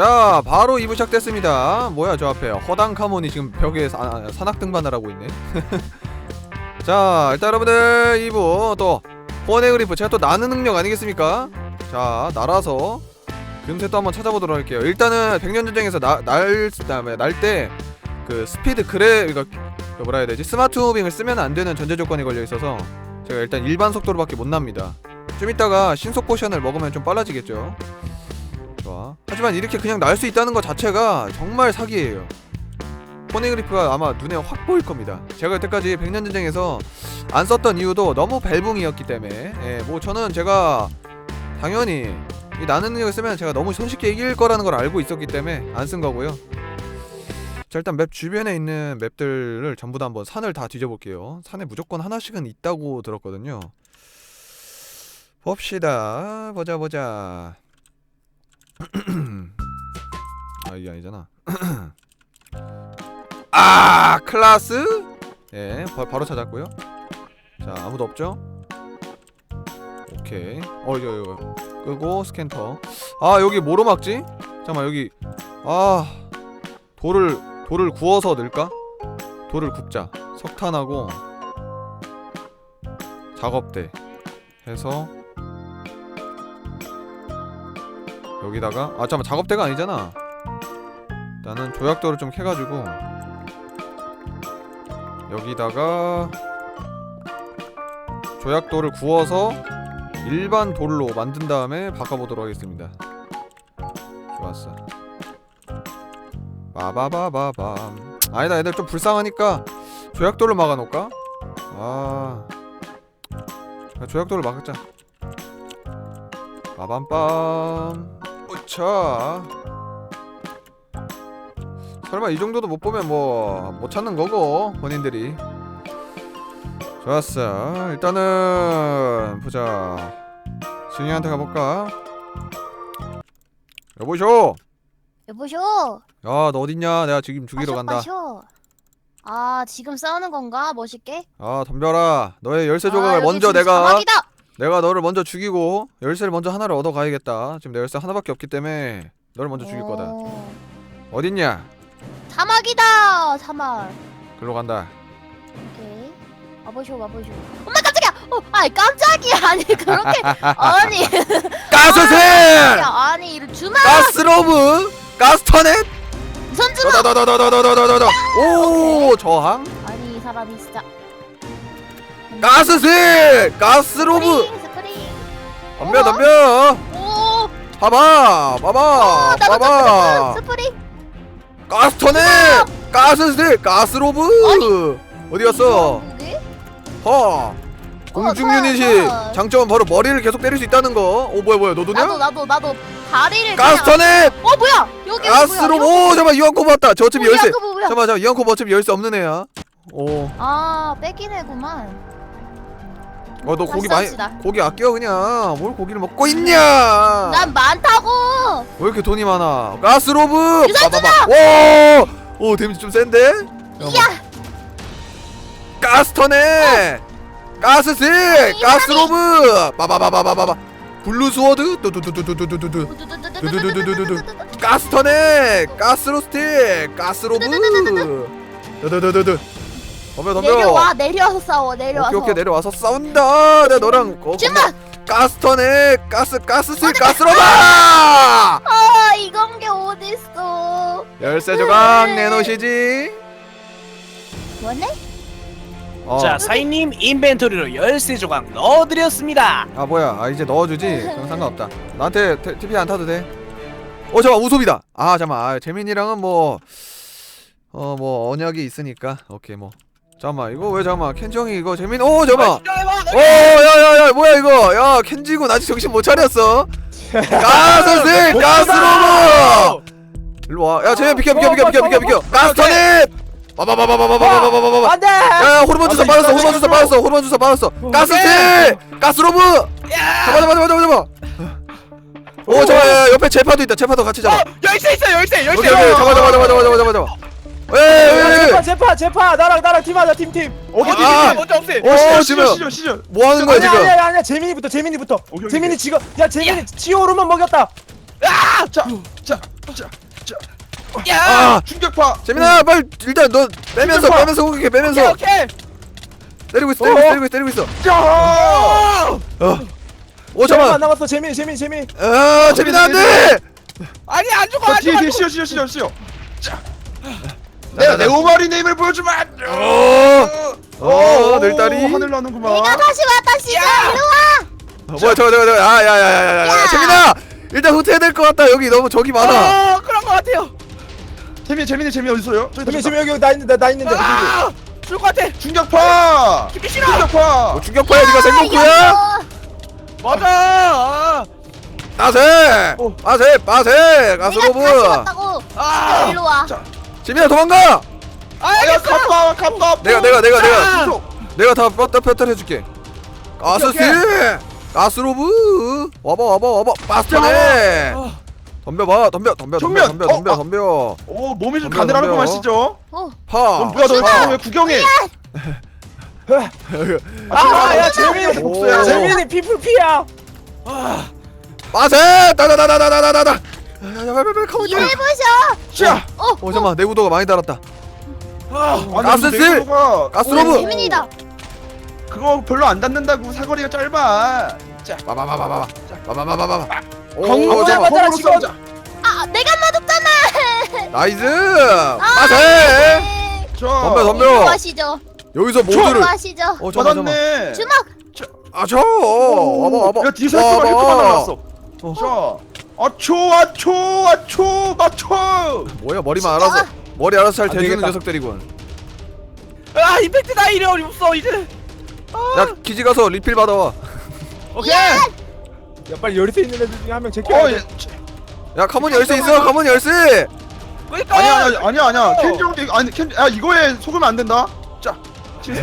자 바로 2부 시작됐습니다. 뭐야 저 앞에. 허당 카몬이 지금 벽에 사, 산악 등반을 하고 있네. 자 일단 여러분들 2부 또 호원의 그리프. 제가 또 나는 능력 아니겠습니까? 자 날아서 금세 또 한번 찾아보도록 할게요. 일단은 백년전쟁에서 날날때 그 스피드 그래 이거 그 뭐라 해야 되지? 스마트 무빙을 쓰면 안 되는 전제 조건이 걸려 있어서 제가 일단 일반 속도로밖에 못 납니다. 좀 이따가 신속 포션을 먹으면 좀 빨라지겠죠 좋아. 하지만 이렇게 그냥 날 수 있다는 것 자체가 정말 사기예요. 포네그리프가 아마 눈에 확 보일 겁니다. 제가 여태까지 백년전쟁에서 안 썼던 이유도 너무 벨붕이었기 때문에 예, 뭐 저는 제가 당연히 이 나는 능력을 쓰면 제가 너무 손쉽게 이길 거라는 걸 알고 있었기 때문에 안 쓴 거고요. 자 일단 맵 주변에 있는 맵들을 전부 다 한번 산을 다 뒤져볼게요. 산에 무조건 하나씩은 있다고 들었거든요. 봅시다. 보자 보자. 아 이게 아니잖아. 아 클라스? 예, 바, 바로 찾았고요. 자 아무도 없죠? 오케이. 어 이거 이거 끄고 스캔터. 아 여기 뭐로 막지? 잠깐만 여기 아 돌을 돌을 구워서 넣을까? 돌을 굽자. 석탄하고 작업대 해서 여기다가 아 잠깐 작업대가 아니잖아. 나는 조약돌을 좀 캐가지고 여기다가 조약돌을 구워서 일반 돌로 만든 다음에 바꿔보도록 하겠습니다. 좋았어. 빠바바바밤. 아니다 애들 좀 불쌍하니까 조약돌로 막아놓을까? 아. 조약돌로 막자. 빠밤빰. 으 차 설마 이 정도도 못 보면 뭐 못 찾는 거고 본인들이. 좋았어. 일단은 보자. 승희한테 가볼까? 여보쇼? 여보쇼. 야 너 어딨냐? 내가 지금 죽이러 간다. 마셔. 아 지금 싸우는 건가? 멋있게? 아 덤벼라. 너의 열쇠 아, 조각을 여기 먼저 지금 내가 사막이다. 내가 너를 먼저 죽이고 열쇠를 먼저 하나를 얻어 가야겠다 지금 내 열쇠 하나밖에 없기 때문에 너를 먼저 죽일 거다 어, 어딨냐 사막이다. 사막. 글로 간다 오케이. 와보쇼 와보쇼. 엄마 깜짝이야. 어, 아이 깜짝이야. 아니 그렇게 아니 가스세 야, 아니 이를 주마 가스로브 가스터넷 손 주마. 더더더더더더더더더 오 저항 아니 이 사람이 진짜. 가스세 가스로브 스프링. 덤벼 어? 덤벼 오. 봐봐 봐봐 어, 나도 봐봐 스 스프링. 가스 터넷 가스세 가스로브 어디 갔어? 허 공중 유닛이 어. 장점은 바로 머리를 계속 때릴 수 있다는 거 오 뭐야 뭐야 너도냐 나도 나도 나도 다리를 가스터넷 그냥... 어 뭐야 여기 가스로브 오 잠깐만 이완코 봤다 저 어차피 열쇠 잠깐만 잠깐만 이완코 어차피 열쇠 없는 애야 오 아 뺏기네구만 어 너 고기 많이 싸웁시다. 고기 아껴 그냥. 뭘 고기를 먹고 있냐? 난 많다고! 왜 이렇게 돈이 많아? 가스로브! 유산소다! 오 오 데미지 좀 센데? 이야! 가스터네! 가스스 아니, 가스로브! 빠바바바바바바 블루 스워드? 두두두두두두두두 두두두두두두. 가스터네! 가스로스틱! 가스로브! 두두두두두 덤벼 덤벼. 내려와 내려와서 싸워 내려와서. 오케이. 오케이 내려와서 싸운다. 내가 너랑 거, 주마! 가스터네. 가스 가스스 가스로브 아 이건 게 어딨어. 열쇠 조각 내놓으시지. 뭐네? 어. 자 사인님 인벤토리로 열쇠 조각 넣어드렸습니다. 아 뭐야. 아 이제 넣어주지? 그럼 상관없다. 나한테 테- TP 안 타도 돼어 잠깐 우섭이다. 아 잠깐 아, 재민이랑은 뭐 어 뭐 언약이 있으니까. 오케이 뭐 잠깐만 이거 왜 잠깐만 켄지 형이 이거 재민 오 잠깐만 오 야야야 뭐야 이거 야 켄지군 아직 정신 못 차렸어 가스스 가스로브 일로 와야 재민 비켜 비켜 비켜 비켜 비켜 비켜 가스터넷 바바바바바바바바바바바 안돼 야야 호르몬 주사 빠졌어 호르몬 주사 빠졌어 호르몬 주사 빠졌어 가스스 가스로브 잡아 잡아 잡아 잡아 잡아 오 잡아 야, 옆에 제파도 있다 제파도 같이 잡아 열쇠 있어 열쇠 열쇠 잡아 잡아 잡아 잡아 잡아 잡아 에에에 제파 제파 제파. 나랑 나랑 팀하자 팀팀. 오케이 아. 먼저 없애. 오 지금 시절 시절 뭐 하는 거야 아니야 지금? 아니야 아니야. 재민이부터 재민이부터. 오케이, 오케이. 재민이 지금 야 재민이 치오르만 먹였다. 자자 야! 아 충격파. 재민아 빨리 일단 너 빼면서. 빼면서 공격해 오케이 빼면서. 오케이. 때리고 있어 때리고 있어 때리고 있어 때리고 있어. 야 어. 오안 잠깐 남았어 재민 재민 재민. 아 재민아 안돼! 아니 안 죽어 자안 뒤에 죽어. 뒤에 쉬어. 쉬어 쉬어 쉬어 내가 내 오마리네 힘을 보여주마 어, 어, 늘 딸이. 하늘 나는구만 내가 다시 왔다 시작 야! 일로 와 어, 뭐야 저거 저거 저거 아야야야야야 야. 재민아 일단 후퇴해야 될 것 같다 여기 너무 적이 많아 어 그런 거 같아요. 재민 재민이 재민 어디 있어요? 저기 재민. 재민 여기 나 있는데 나 있는데 아! 죽을 것 같아. 충격파 죽기 싫어. 충격파 뭐 충격파야 니가 생각구야 이겼어. 맞아. 아. 빠세 어. 빠세 빠세 내가 다시 가스로브 왔다고 아. 일로 와 자. 재민아 도망가! 아야 갑바 갑바 내가 내가 내가 내가. 아. 내가 다 뼈다 뼈다 해줄게. 가스스 가스로브! 와봐 와봐 와봐. 빠스네 아. 덤벼봐 덤벼 덤벼 덤벼 정면. 덤벼 어, 덤벼 아. 덤벼. 오 몸이 좀 덤벼, 가늘하는 거 덤벼. 마시죠? 어. 파! 어, 뭐야 너 지금 왜 구경해? 아야 재민 오. 재민이 피플피야. 아. 빠세! 따다다다다다다다 야야야야 가만히 이거 해보셔 자 어 어 잠깐만 내구도가 많이 달았다 아. 가스 근데 쓸! 내구도가 가스로브 재민이다 그거 별로 안 닿는다고 사거리가 짧아 자 봐봐봐봐봐 봐봐봐봐봐 건강 오 잠깐 맞아라, 로 지금. 싸우자 아 내가 맞았잖아 나이스 아, 빠세 네. 자 덤벼 일로 덤벼 하시죠 여기서 모두를 하시죠 어 잠깐 잠깐 맞았네 주먹 아저 와봐 와봐 야 뒤에서 한 이렇게 날랐어 어. 자 아초 아초 아초 맞춰 뭐야 머리만 알아서 머리 알아서 잘 안 대주는 되겠다. 녀석들이군. 아 임팩트 다 이래 없어 이제. 야 기지 가서 리필 받아와. 오케이. 야 빨리 열쇠 있는 애들 중에 한 명 제껴야 어 돼. 야 카모니 열쇠 있어 카모니 열쇠! 그러니까. 아니야 아니야 아니야 아니야. 켄지 형도 이거- 아니 켄지 야 이거에 속으면 안 된다. 자. 진짜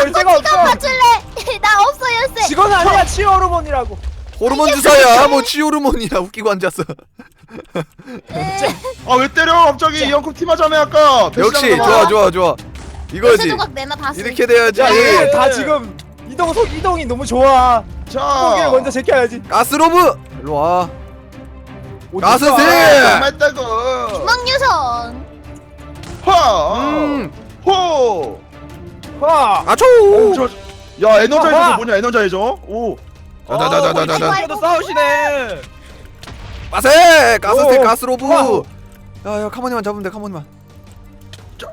열쇠가 없어. 맞출래? 나 없어 열쇠. 직원 아니야 치어 호르몬이라고 호르몬 주사야. 뭐 치호르몬이야 웃기고 앉았어 아 왜 때려? 갑자기 이형컵 팀하자며 아까. 역시 좋아 거 좋아 좋아. 이거지. 조각 내놔 다시 이렇게 돼야지. 야 예. 얘다 지금 이동 속 이동이 너무 좋아. 자. 거기를 먼저 제껴야지. 가스로브! 일로 와. 어디 가스? 세! 맞다고. 주먹유성 화 음. 아초! 오, 저, 야 에너자이저 와. 뭐냐 에너자이저? 오 자자자자자자 친구도 싸우시네. 빠세! 가스스틱 오. 가스로브. 와. 야야 카모니만 잡으면 돼 카모니만. 자,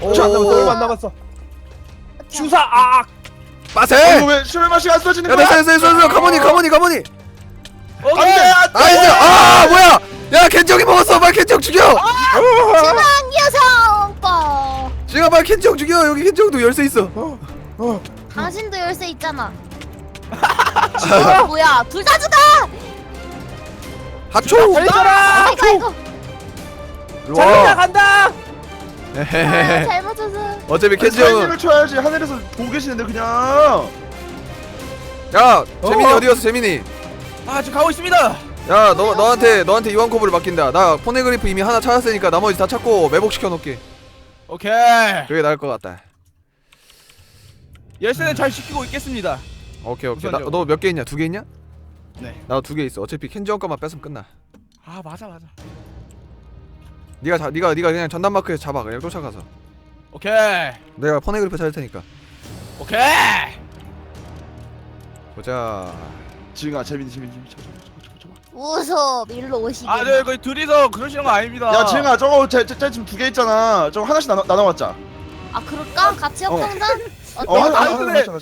오. 자, 얼마 안 남았어. 주사 아! 빠세! 이거 왜술 맛이 안 써지는 야 거야? 됐어 됐어 됐어. 카모니 카모니 카모니. 오케이. 안돼 안돼 나이스 아 뭐야? 야 켄정이 먹었어. 빨리 켄정 죽여. 주먹유성 뻐 지금 빨리 켄정 죽여. 여기 켄정도 열쇠 있어 어. 당신도 열쇠 있잖아 어, 뭐야? 둘 다 죽어 하초! 달려라! 아이고 아이고. 일로 자기가 와 간다! 아, 헤헤헤헤. 잘못 줬어 어차피 켄정은 사인을 쳐야지. 하늘에서 보고 계시는데 그냥. 야 재민이 어. 어디 갔어 재민이? 아 지금 가고 있습니다. 야 너 너한테 너한테 이완 코브를 맡긴다. 나 포네그리프 이미 하나 찾았으니까 나머지 다 찾고 매복 시켜 놓을게. 오케이. 그게 나을 것 같다. 열쇠는 잘 지키고 있겠습니다. 오케이 오케이 우선적으로. 너몇 개 있냐 두 개 있냐 네. 나 두 개 있어 어차피 켄지 형 거만 뺏으면 끝나 아 맞아 맞아. 네가 자 네가 네가 그냥 전담 마크에서 잡아 그냥 쫓아가서 오케이. 내가 포네그리프 찾을 테니까 오케이. 보자 지금아 재민이 재민이 재민이 저거 저거 저거 저거 웃어 일로 오시게 아저 거의 둘이서 그러시는 거 아닙니다. 야 지금아 저거 제 지금 두 개 있잖아 저거 하나씩 나눠, 나눠 왔자 아 그럴까? 같이 어. 협동전? 어 어때? 하나 하나 하나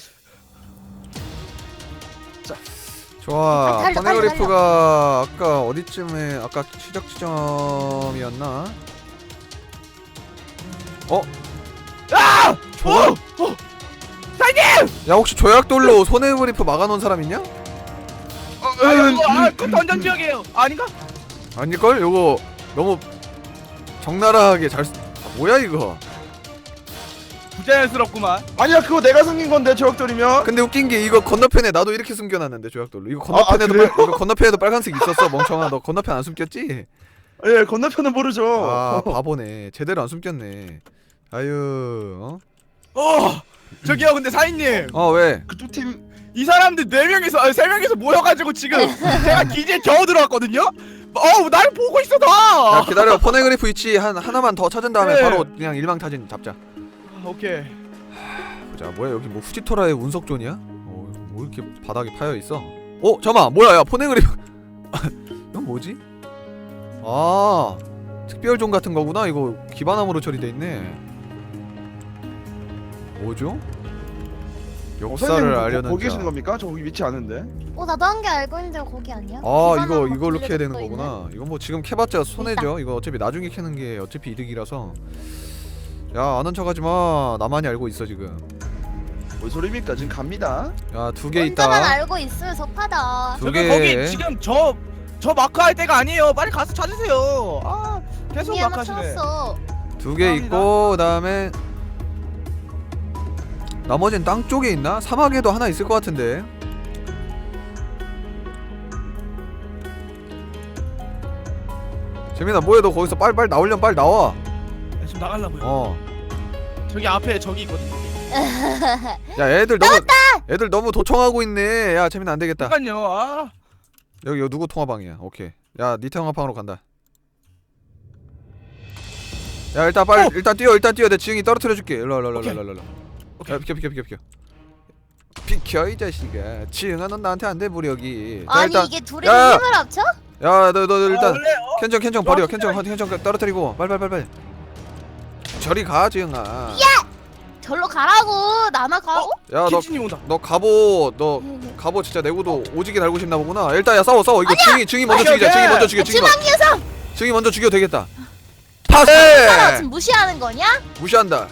씩 좋아 달려, 달려, 포네그리프가 아까 어디쯤에 아까 시작 지점이었나 어? 아! 조약? 어! 사장님! 야 혹시 조약돌로 손해그리프 막아놓은 사람 있냐? 아 이거 아 그 던전 지역이에요. 아닌가? 아닐걸? 요거 너무 적나라하게 잘 쓰... 아, 뭐야 이거 부자연스럽구만. 아니야 그거 내가 숨긴 건데 저격돌이면 근데 웃긴 게 이거 건너편에 나도 이렇게 숨겨놨는데 조약돌로 이거 아, 아, 건너편에도 그래요? 빨, 이거 건너편에도 빨간색 있었어 멍청아 너 건너편 안 숨겼지? 예 건너편은 모르죠 아 바보네 제대로 안 숨겼네 아유 어? 어 저기요 근데 사인님 어 왜? 그쪽 팀이 사람들 네 명이서 아니 세 명이서 모여가지고 지금 제가 기지에 겨우 들어왔거든요. 어우 날 보고 있어 야 나. 기다려 포네그리프 위치 한 하나만 더 찾은 다음에 네. 바로 그냥 일망타진 잡자 오케이. 보자 뭐야 여기 뭐 후지토라의 운석존이야? 어, 뭐 이렇게 바닥에 파여 있어? 어 잠깐 뭐야 야 포네그리프 이건 뭐지? 아 특별존 같은 거구나 이거 기반함으로 처리돼 있네 뭐죠? 어, 역사를 거- 알려는 거기 계시는 자. 겁니까? 저 거기 위치 아는데. 어 나도 한 개 알고 있는데 거기 아니야? 아 이거 막 이걸로 길게 캐야 되는 붙어 있네. 거구나 이건 뭐 지금 캐봤자 손해죠 이거 어차피 나중에 캐는 게 어차피 이득이라서 야 아는 척하지 마 나만이 알고 있어 지금 뭔 소리입니까? 지금 갑니다. 야 두 개 혼자만 있다 알고 있으면 섭하다. 두 저기 개. 거기 지금 저 저 마크 할 때가 아니에요. 빨리 가서 찾으세요. 아 계속 이미 마크 하나 하시네. 찾았어. 두 개 있고 그다음에 나머지는 땅 쪽에 있나? 사막에도 하나 있을 것 같은데 재민아 뭐해 너 거기서 빨리빨리 나오려면 빨리 나와 네, 지금 나가려고요. 어. 저기 앞에 저기 있거든요. 야 애들 너무 애들 너무 도청하고 있네 야 재민아 안 되겠다 잠깐요. 아. 여기 여기 누구 통화방이야 오케이 야니 통화방으로 간다 야 일단 빨리 어! 일단 뛰어 일단 뛰어 내 지영이 떨어뜨려 줄게 일로 와, 일로 와, 오케이. 일로 와, 일로 와. 오케이. 야 비켜 비켜 비켜 비켜 비켜 이 자식아 지영아 넌 나한테 안 돼 무력이 자 아니 일단 이게 둘이 야! 힘을 합쳐? 야너 너 아, 일단 원래 어? 캔정 캔정 버려 캔정 캔정 떨어뜨리고 빨리 빨리 빨리 빨리 저리 가 지영아 절로 가라고. 나나 가고? 야너 김진이 온다. 너 갑옷 너 갑옷 진짜 내구도 오지게 달고 싶나 보구나 일단 야 싸워 싸워 이거 증이 증이 먼저 오케이, 죽이자 증이 오케이. 먼저 죽여 증이 먼저 지방 녀석. 증이 먼저 죽여도 되겠다 나나 파세 지금 무시하는 거냐? 무시한다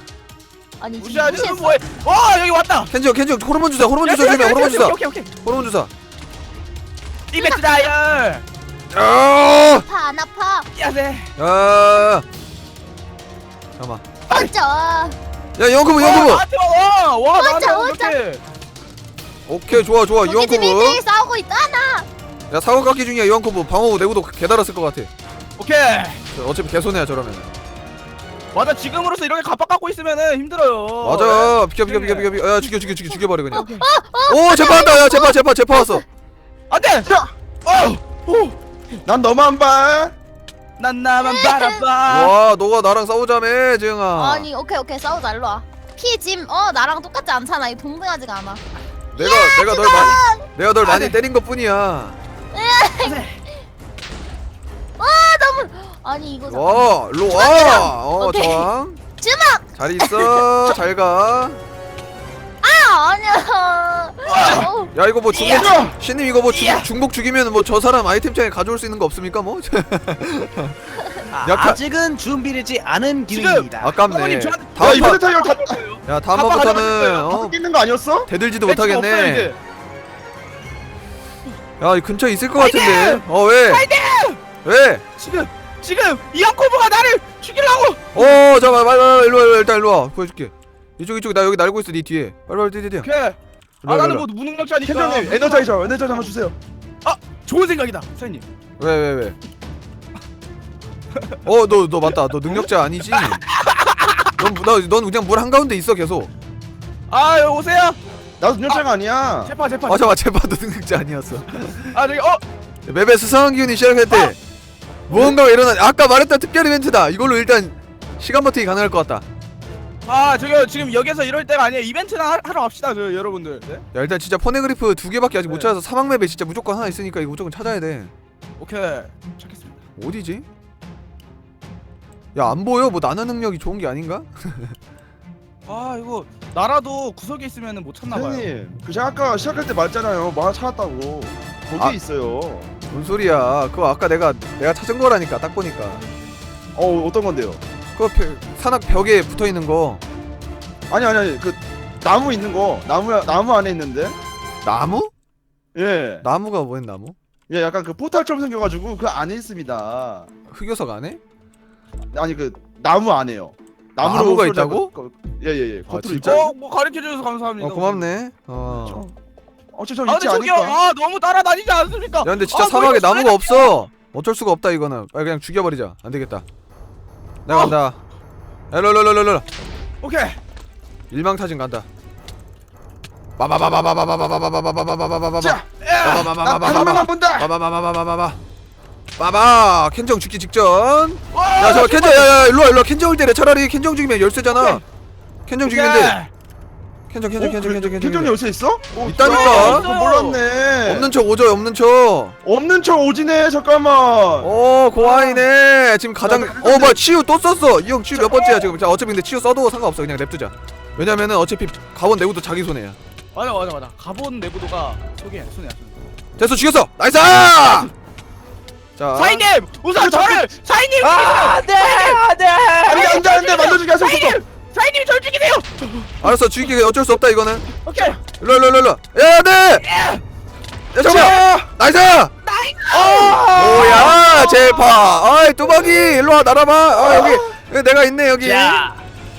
아니 지금 무시하지 무시했어. 뭐해? 와 여기 왔다. 켄지형 켄지형 호르몬 주사 호르몬 주사 주면 호르몬 주사 오케이 오케이. 호르몬 주사 이벤트 다이얼. 야 아파 안 아파? 야세. 야 잠깐만 맞죠. 야 영크부 와, 영크부 나한테 와. 와 나한테 와. 이렇게. 오케이 좋아 좋아 영크부 1대1 싸우고 있다. 야 사고 깎기 중이야 영크부 방어구 내구도 개달았을 것 같아 오케이. 어차피 개손해야 저러면 맞아 지금으로서 이렇게 갑박 갖고 있으면은 힘들어요. 맞아 비켜 비켜 비켜 비켜 비켜 야 죽여 죽여 죽여 죽여버려 그냥 오 재판한다 야 재판 재판 재판 왔어 안돼. 어. 오. 난 너만 봐. 난 나만 아. 바라봐. 와 너가 나랑 싸우자며 지영아 아니 오케이 오케이 싸우자 일로 와. 피짐 어 나랑 똑같지 않잖아. 이 동등하지가 않아. 내가 내가 널 많이 내가 널 많이 때린 것 뿐이야 아니 이거 잠깐. 와 일로 와어 오케이. 저항 주먹. 잘 있어 잘가 아 아니야. 어, 야 이거 뭐 중복 야! 신님 이거 뭐 중, 야! 중복 죽이면 뭐 저 사람 아이템창에 가져올 수 있는 거 없습니까 뭐 약간- 아직은 준비되지 않은! 기회입니다. 아깝네 어머님, 저한테- 야 다음 이번에 판 타이어 다야 다음번부터는 가져가세요. 어, 있는 거 아니었어? 대들지도 배치가 없어요, 못하겠네 이제. 야이 근처에 있을 것 같은데 어 왜? 왜? 지금 지금 이앙코브가 나를 죽이려고. 어 잠깐만 빨리 빨리 일로 와 일로 와, 일단 일로 와 보여줄게 이쪽 이쪽 나 여기 날고 있어 네 뒤에 빨리 빨리 뛰어 뛰어 오케이. 아 나는 뭐 무능력자니까. 캔정님 에너자이저 에너자이저 한번 주세요. 좋은 생각이다, 사장님. 왜왜 왜? 어 너 너 맞다 너 능력자 아니지? 넌넌 넌 그냥 물 한가운데 있어 계속 아 여기 오세요. 나도 능력자가 아니야. 제파 제파. 맞아 맞아 제발 너 능력자 아니었어 아 저기 어 맵에 수상한 기운이 시작했대 무언가가 일어나 아까 말했던 특별 이벤트다 이걸로 일단 시간 버티기 가능할 것 같다 아 저기 지금 여기서 이럴 때가 아니에요. 이벤트나 하, 하러 갑시다, 저 여러분들. 네? 야 일단 진짜 포네그리프 두 개밖에 아직 못 네. 찾아서 사막 맵에 진짜 무조건 하나 있으니까 이거 무조건 찾아야 돼 오케이. 찾겠습니다. 어디지? 야 안 보여? 뭐 나는 능력이 좋은 게 아닌가? 아 이거 나라도 구석에 있으면은 못 찾나 봐요. 선생님, 그 제가 아까 시작할 때 말했잖아요. 뭐 하나 찾았다고. 거기 아. 있어요. 뭔 소리야 그거 아까 내가 내가 찾은 거라니까 딱 보니까 어 어떤 건데요? 벽- 산악 벽에 붙어 있는 거 아니 아니 아니 그 나무 있는 거 나무 나무 안에 있는데. 나무? 예. 나무가 뭐엔 나무? 예, 약간 그 포탈처럼 생겨가지고 그 안에 있습니다. 흑요석 안에? 아니 그 나무 안에요. 나무로 나무가 있다고? 거- 예예 예. 아, 겉으로 진짜? 있죠. 어, 뭐 가르쳐 주셔서 감사합니다. 어 고맙네 어. 어째 저아 위치 근데 저기요, 아니까. 아 너무 따라다니지 않습니까? 야 근데 진짜 아, 뭐 사막에 나무가 없어 어쩔 수가 없다 이거는 빨리 그냥 죽여버리자 안 되겠다 내가 간다 일로 일로 일로 일로 오케이. 일망타진 간다 바바바바바바바바바바바바바바바바바바 자, 난 바바바바바바바바 하나만 본다. 바바바바바바바바 빠바 켄정 죽기 직전 야 잠깐 켄정 야야 일로와 일로와 켄정을 때려 차라리 켄정 죽이면 열쇠잖아 켄정 죽이면 돼 켄정 켄정 켄정 켄정 켄정 켄정이 열쇠 있어? 어, 있다니까. 어, 몰랐네. 없는 척 오죠 없는 척. 없는 척 오지네. 잠깐만. 오 고아이네. 지금 가장 어 뭐야 치유 또 썼어. 이 형 치유 몇 번째야 지금. 자 어차피 근데 치유 써도 상관없어. 그냥 냅두자. 왜냐면은 어차피 가원 내구도 자기 손해야. 맞아 맞아 맞아. 가본 내구도가 소개 손이야 손. 됐어 죽였어. 나이스! 자. 사인님! 우선 저를 사인님 아, 안돼! 안돼. 안돼 안돼. 안돼 만져주게 하세요. 사인님 저를 죽이세요! 알았어 죽이기 어쩔 수 없다 이거는. 오케이. 일로 일로 일로 일로. 야 네! 야 잠깐만. 나이스! 오야 제파. 아이 뚜벅이 일로 와 날아봐. 아 여기 여기 내가 있네 여기. 자,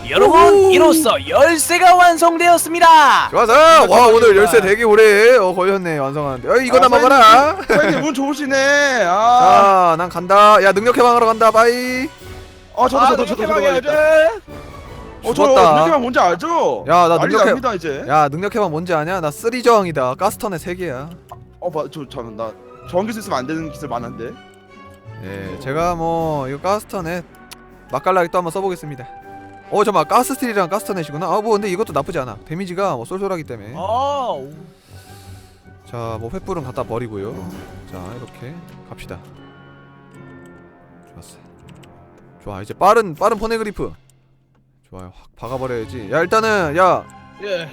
여러분 이로써 열쇠가 완성되었습니다. 좋아서. 와 오늘 열쇠 되게 오래 어, 걸렸네 완성하는데. 어 이거나 아, 먹어라. 사장님 운 좋으시네. 아, 자난 간다. 야 능력 해방하러 간다. 바이. 아 저도 저도 저도 저도 해야지 가야겠다. 어, 저 죽었다. 능력만 뭔지 알죠? 야, 나 난리 능력해- 납니다 이제. 야 능력 해방 뭔지 아냐? 나 쓰리 저항이다. 가스턴의 세 개야. 어, 봐, 저 잠깐 나 저항 기술 쓰면 안 되는 기술 많은데. 예 제가 뭐 이거 가스턴에 맛깔나게 또 한번 써보겠습니다. 어 잠깐 가스 스틸이랑 가스턴넷이구나. 아 뭐 근데 이것도 나쁘지 않아. 데미지가 뭐 쏠쏠하기 때문에. 아 오. 자 뭐 횃불은 갖다 버리고요. 자 이렇게 갑시다. 좋았어. 좋아 이제 빠른 빠른 포네그리프 좋아요. 확 박아버려야지. 야 일단은 야! 예.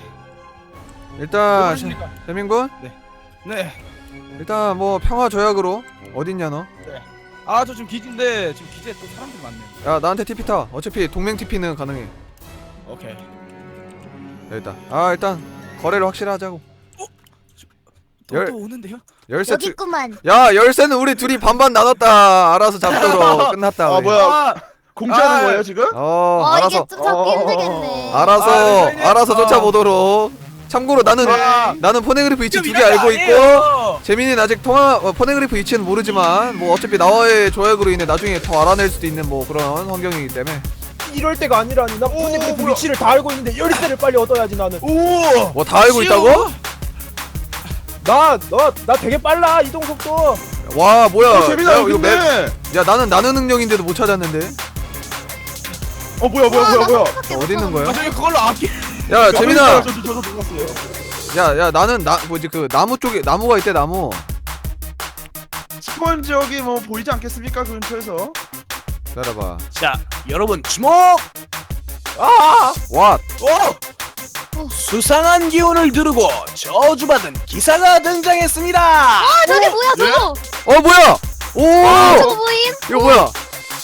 일단 안녕하십니까? 세민군? 네. 일단 뭐 평화 조약으로 어딨냐 너? 아 저 지금 기지인데 지금 기지에 또 사람들이 많네 야 나한테 TP 타. 어차피 동맹 TP는 가능해. 오케이. 야, 일단. 아 일단 거래를 확실히 하자고. 또, 열- 또 오는데요? 열쇠 여기 두... 있구만. 야 열쇠는 우리 둘이 반반 나눴다. 알아서 잡도록 끝났다 아 우리. 뭐야? 아 공짜하는 아, 거예요 지금? 어어 알아서 이게 좀 잡기 어, 힘들겠네. 알아서 아. 알아서 아. 쫓아보도록 참고로 나는 아. 나는 포네그리프 위치 두 개 알고 있고. 재민이는 아직 통화 어, 포네그리프 위치는 모르지만 뭐 어차피 나와의 조약으로 인해 나중에 더 알아낼 수도 있는 뭐 그런 환경이기 때문에 이럴 때가 아니라니 나 푸네그리프 뭐야. 위치를 다 알고 있는데 열쇠를 빨리 얻어야지 나는. 오 뭐 다 알고 있다고? 나 너 나 되게 빨라 이동 속도. 와 뭐야 어, 재민아 이거 맵- 있네. 야 나는 나는 능력인데도 못 찾았는데 어 뭐야 뭐야 뭐야 뭐야? 어디 있는 거야? 아 저기 그걸로 아끼 야 재민아 저도 저도 들어갔어요. 야야 나는 나 뭐지 그 나무 쪽에 나무가 있대 나무 스폰 지역이 뭐 보이지 않겠습니까 그 근처에서? 기다려봐 자, 여러분 주목! 아왓 수상한 기운을 두르고 저주받은 기사가 등장했습니다. 아 저게 뭐야 저거? 어 뭐야 오 저거 뭐임? 이거 뭐야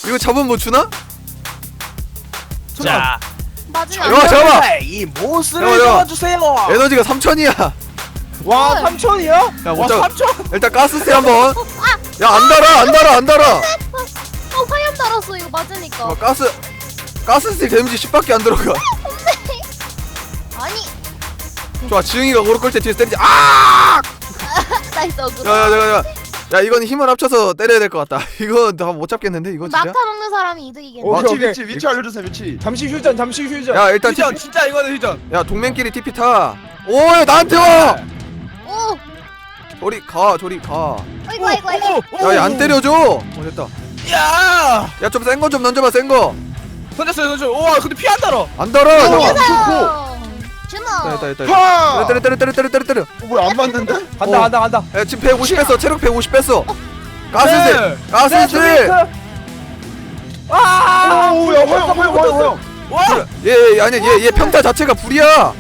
이거 잡으면 뭐 주나? 자, 맞으면 야, 잠깐만. 이 모습을 잠깐만, 잠깐만. 잡아주세요. 에너지가 3000이야 와 헐. 삼천이야? 야못 와잡 삼촌 일단 가스세 한번 야안 달아 안 달아 안 달아 어 화염 달았어 이거 맞으니까. 어, 가스 가스세 데미지 10밖에 안 들어가 아니 좋아 지웅이가 오를 걸때 뒤에서 때리지 아! 나이스 어그로. 야야야야 야 이건 힘을 합쳐서 때려야 될 것 같다 이거 나못 잡겠는데 이거 진짜 막타 먹는 사람이 이득이겠네. 오, 위치 오케이. 위치 위치 알려주세요 위치. 잠시 휴전 잠시 휴전. 야 일단 휴전 TP, 진짜 이거는 휴전 야 동맹끼리 TP 타오 나한테 와 오 저리 가 저리 가야안 아이고 아이고 아이고. 때려줘 어 됐다 야 야 좀 센 거 좀 던져봐 센거안 던졌어요 던졌어요 우와 근데 피 안 달아 달아 어, 잠깐만 이겨서요. 준호. 됐다 됐다 됐다 하! 때려 때려 때려 때려 때려 때려 어, 뭐야 안 맞는데? 간다 어. 간다 간다. 야 지금 150 뺐어 체력 150 뺐어 가스세 네. 가스세 아! 오야 화영 화영 화영 화영. 와얘 아니 얘 얘 평타 자체가 불이야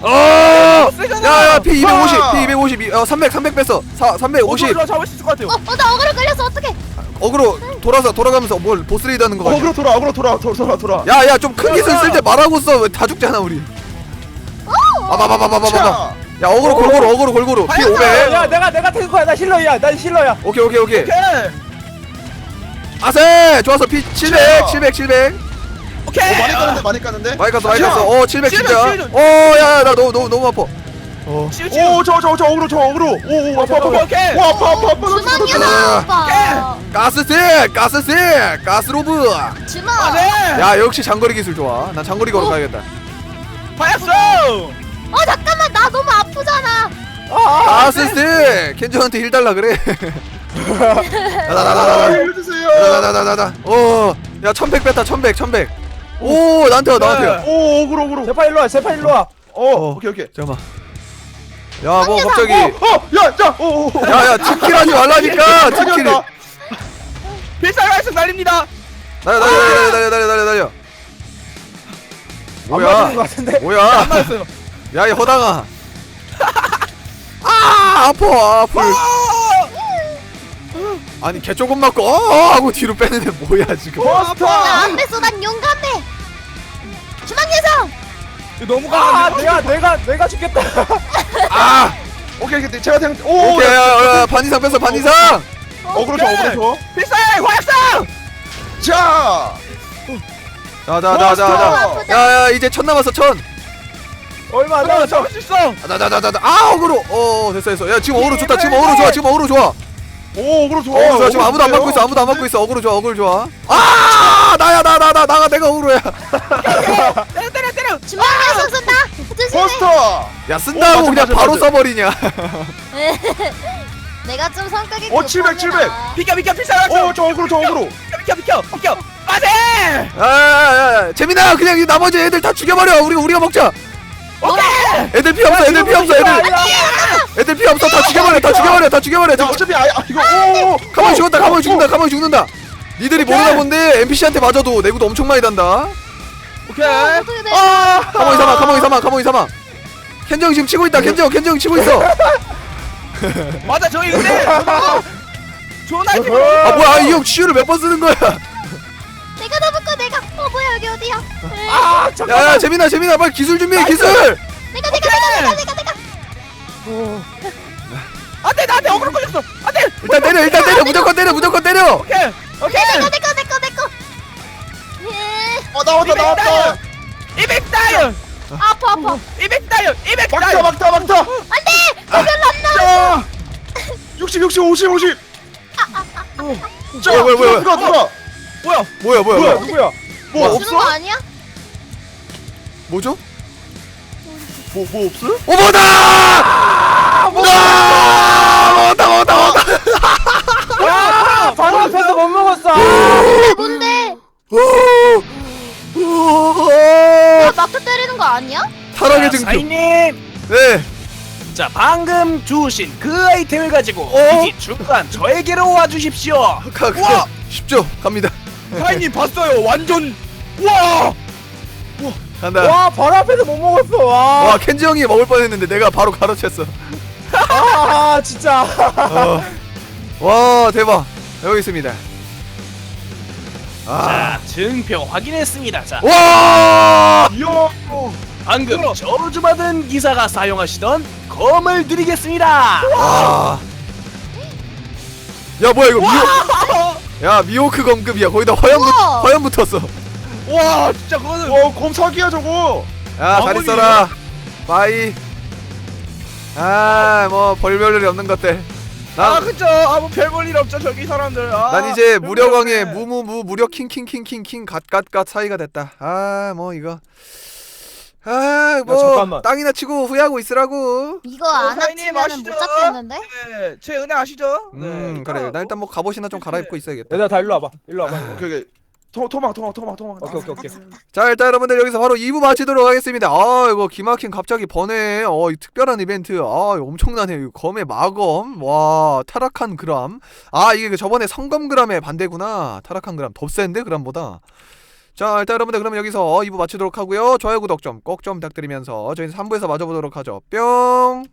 어 세잖아 야야 피 250, 와. 피 250, 어 300, 300 뺐어. 4, 350. 어, 저 잡을 수 있을 것 같아요 어나 어그로 끌렸어 어떡해? 어그로 돌아서 돌아가면서 뭘 보스 레이드 하는 거 같아. 어그로 돌아 어그로 돌아 돌아 돌아 돌아. 야야 좀 큰 기술 쓸 때 말하고 써. 왜 다 죽잖아 우리. 아바바바바바바. 자, 야 어그로 골고루 어그로 골고루. 피 500. 야 내가 내가 탱커야 나 힐러야 난 힐러야. 오케이 오케이 오케이. 오케이 아세 좋았어 피 700, 700, 700. 오케이 어, 많이 까는데 많이 까는데? 많이 갔어 많이 자, 갔어. 어700 진짜. 700. 어 야야 나 너무 너무 너무 아파. 어. 치우 치우 오저 저 저 어그로 저 어그로. 오오 아파 아파 아파. 오케이 와 아파 아파 아파. 아. 유나 오빠. 가스세 가스세 가스로브. 준호. 아네 야 역시 장거리 기술 좋아. 난 장거리 걸어 어? 가야겠다. 파이었어 어 잠깐만 나 너무 아프잖아. 아! 가스세 켄저한테 힐 달라 그래. 나나나나나 알려주세요. 나나나나나 어야 천백 뺐다 천백 천백 오 나한테 와 나한테 와 오 오그로 오그로. 세파 일로 와 세파 일로 와 어 오케이 오케이. 잠깐만 야 뭐 갑자기 어야자 오 오. 야야 치킨하지 말라니까 치킨을 치킨이다. 필살가에서 날립니다. 날려 날려 날려 날려 날려 날려 날려 안 맞는 거 뭐야 같은데 뭐야 안 맞았어요. 야이 허당아. 아 아파 아플. 아니 개 조금 맞고 어 하고 뒤로 빼는데 뭐야 지금. 버스터 나안 뺐어 난 용감해. 주방 예성! 이거 너무 아 강한데. 내가 내가 내가 죽겠다. 아! 오케이 오케이. 제가 생각. 오. 오케이 야, 야, 반 이상 뺐어 반 이상! 어그로 줘 어그로 줘. 필살 화약상. 자. 자 자 자 자 자. 야 야 이제 천 남았어 천 얼마 안나 남았어 잡을 수 있어. 자자자자자 아 어그로 어 됐어 됐어 야 지금 어그로 좋다 지금 어그로 좋아 지금 어그로 좋아 오 오그로 줘. 어그로 좋아 지금 아무도 안 맞고 있어 아무도 안 맞고 있어 어그로 좋아 어그로 좋아 아 나야 나 나 나 나가 내가 어그로야 때려 때려 때려. 주방 예성 쏜다 조심해 버스터. 야 쓴다고 오, 그냥 바로. 써버리냐 내가 좀 성격이 오, 700, 700. 비켜 비켜 필살가. 오저 어그로 저 어그로. 비켜 비켜 비켜. 빠세. 야야야 재민아 그냥 이 나머지 애들 다 죽여버려 우리가 우리가 먹자 오케이. 애들 피 없어 애들 피 없어 애들. 애들 피 없어. 다 죽여버려 다 죽여버려 다 죽여버려. 야 어차피 아, 아 이거 오. 가만히 죽었다 가만히 죽는다 가만히 죽는다. 니들이 모르나 본데 NPC한테 맞아도 내구도 엄청 많이 단다. 오케이. 어떻게 돼 가만히 사망 가만히 사망 가만히 사망 켄정 지금 치고 있다 켄정 켄정 치고 있어. 맞아 저희 근데 좋은 아이템. 아 뭐야 이 형 치유를 몇 번 쓰는 거야 내가 잡을 거 내가 어 뭐야 여기 어디야 아 잠깐 야야 재민아 재민아 빨리 기술 준비해 기술 내가 내가 내가 내가 내가 내가 안돼 나한테 어그로 걸렸어. 안돼. 일단 때려 일단 때려 무조건 때려 무조건 때려 오케이 오케이. 내가 내가 내가 내가 예 어 나왔다 나왔다. 이백 다이얼. 아파 아파 이백 다이얼. 이백 막타 다이얼. 막타 막타. 안돼 별로 안 나. 자. 60 60 50 50. 자 뭐야, 뭐야, 뭐야. 들어 들어. 뭐야? 뭐야 뭐야 뭐야? 뭐야? 누구야? 뭐 주는 거 없어? 아니야? 뭐죠? 뭐 뭐 없어요? 오 뭐다! 아, 먹었다! 먹었다 먹었다 야 바로 앞에서 못 먹었어. 뭔데? 오, 오, 아, 막타 때리는 거 아니야? 타락의 자, 증표. 사인님! 네. 자 방금 주신 그 아이템을 가지고 어? 이제 중간 저에게로 와주십시오. 가, 가, 우와! 쉽죠 갑니다 사인님 봤어요. 완전 와. 간다. 와 바로 앞에서 못 먹었어. 와. 와, 켄지 형이 먹을 뻔했는데 내가 바로 가로챘어. 아 진짜. 어. 와 대박. 여기 있습니다. 아. 자 증표 확인했습니다. 자. 와! 이야. 방금 저주받은 기사가 사용하시던 검을 드리겠습니다. 와. 야 뭐야 이거 미호 야 미호크 검급이야. 거기다 화염 붙 우와. 화염 붙었어. 와 진짜 그거는 와곰 사기야 저거. 야잘 마무리야. 있어라. 바이. 아뭐 별별 일이 없는 것들. 아 난, 그쵸. 아뭐 별 볼 일 없죠 저기 사람들. 아, 난 이제 별 무력왕의. 무무무 무력 킹킹킹킹킹 갓갓갓 사이가 됐다. 아 뭐 이거 아 뭐 잠깐만. 땅이나 치고 후회하고 있으라고. 이거 어, 안 사장님 합치면은 못 아시죠? 잡겠는데? 네, 제 은혜 아시죠? 음 네, 그래 나 일단 뭐 갑옷이나 좀 갈아입고 있어야겠다. 얘들아 다 일로 와봐. 일로 와봐. 오케이 오케이. 토 토막 토막 토막 토막. 오케이 오케이 오케이. 자 일단 여러분들 여기서 바로 2부 마치도록 하겠습니다. 아 이거 기막힌 갑자기 번외 어 이 특별한 이벤트. 아 이거 엄청나네 이거 검의 마검. 와 타락한 그람. 아 이게 그 저번에 성검 그람의 반대구나. 타락한 그람. 더 센데 그람보다 자 일단 여러분들 그러면 여기서 2부 마치도록 하고요. 좋아요 구독 좀 꼭좀 부탁드리면서 저희는 3부에서 마주보도록 하죠. 뿅